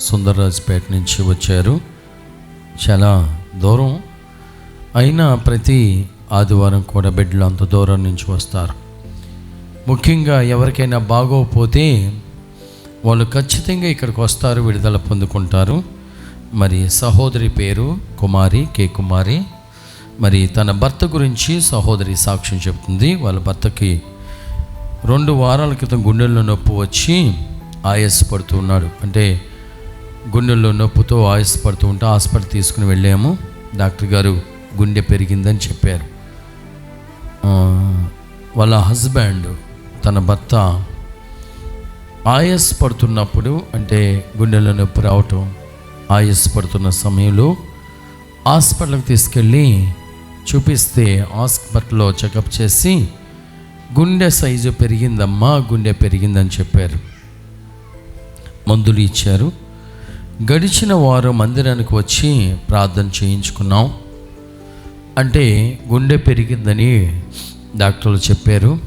సుందర్రాజ్పేట నుంచి వచ్చారు. చాలా దూరం. అయినా ప్రతి ఆదివారం కూడా బిడ్డలు అంత దూరం నుంచి వస్తారు. ముఖ్యంగా ఎవరికైనా బాగోకపోతే వాళ్ళు ఖచ్చితంగా ఇక్కడికి వస్తారు విడుదల పొందుకుంటారు. మరి సహోదరి పేరు కుమారి కే కుమారి. మరి తన భర్త గురించి సహోదరి సాక్ష్యం చెప్తుంది. వాళ్ళ భర్తకి రెండు వారాల క్రితం గుండెల్లో నొప్పి వచ్చి ఆయాసపడుతూ పడుతున్నాడు అంటే గుండెల్లో నొప్పితో ఆయాసపడుతూ ఉంటే హాస్పిటల్ తీసుకుని వెళ్ళాము. డాక్టర్ గారు గుండె పెరిగిందని చెప్పారు. వాళ్ళ హస్బెండ్ తన భర్త ఆయాస్ పడుతున్నప్పుడు అంటే గుండెలో నొప్పి రావటం ఆయాస్ పడుతున్న సమయంలో హాస్పిటల్కి తీసుకెళ్ళి చూపిస్తే హాస్పిటల్లో చెకప్ చేసి గుండె సైజు పెరిగిందమ్మా గుండె పెరిగిందని చెప్పారు. మందులు ఇచ్చారు. గడిచిన వారు మందిరానికి వచ్చి ప్రార్థన చేయించుకున్నాం. అంటే గుండె పెరిగిందని డాక్టర్లు చెప్పారు.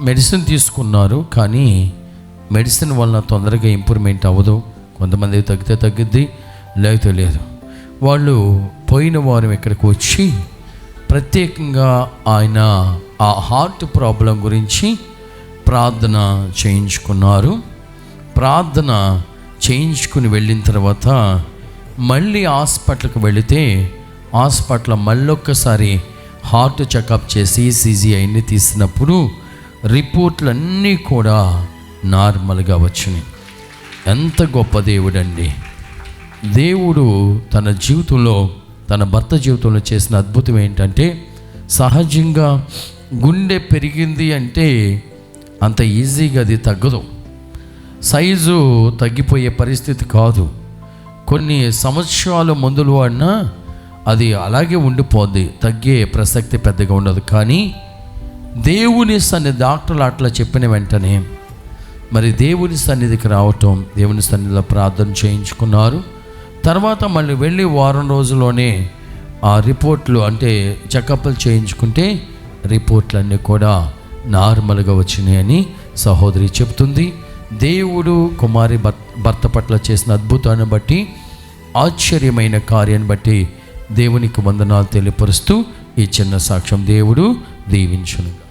మెడిసిన్ తీసుకున్నారు కానీ మెడిసిన్ వలన తొందరగా ఇంప్రూవ్మెంట్ అవ్వదు. కొంతమంది తగ్గితే తగ్గిద్ది లేకపోతే లేదు. వాళ్ళు పోయిన వారం ఇక్కడికి వచ్చి ప్రత్యేకంగా ఆయన ఆ హార్ట్ ప్రాబ్లం గురించి ప్రార్థన చేయించుకున్నారు. ప్రార్థన చేయించుకుని వెళ్ళిన తర్వాత మళ్ళీ హాస్పిటల్కి వెళితే హాస్పిటల్ మళ్ళొక్కసారి హార్ట్ చెకప్ చేసి సీజీ అన్ని తీసినప్పుడు రిపోర్ట్లు అన్నీ కూడా నార్మల్గా వచ్చినాయి. ఎంత గొప్ప దేవుడండి. దేవుడు తన జీవితంలో తన భర్త జీవితంలో చేసిన అద్భుతం ఏంటంటే సహజంగా గుండె పెరిగింది అంటే అంత ఈజీగా అది తగ్గదు. సైజు తగ్గిపోయే పరిస్థితి కాదు. కొన్ని సంవత్సరాలు మందులు వాడినా అది అలాగే ఉండిపోద్ది తగ్గే ప్రసక్తి పెద్దగా ఉండదు. కానీ దేవుని సన్నిధి డాక్టర్లు అట్లా చెప్పిన వెంటనే మరి దేవుని సన్నిధికి రావటం దేవుని సన్నిధిలో ప్రార్థన చేయించుకున్నారు. తర్వాత మళ్ళీ వెళ్ళి వారం రోజుల్లోనే ఆ రిపోర్ట్లు అంటే చెకప్లు చేయించుకుంటే రిపోర్ట్లన్నీ కూడా నార్మల్గా వచ్చినాయని సహోదరి చెప్తుంది. దేవుడు కుమారి భర్త భర్త పట్ల చేసిన అద్భుతాన్ని బట్టి ఆశ్చర్యమైన కార్యాన్ని బట్టి దేవునికి వందనాలు తెలియపరుస్తూ ఈ చిన్న సాక్ష్యం దేవుడు దీవించునుగా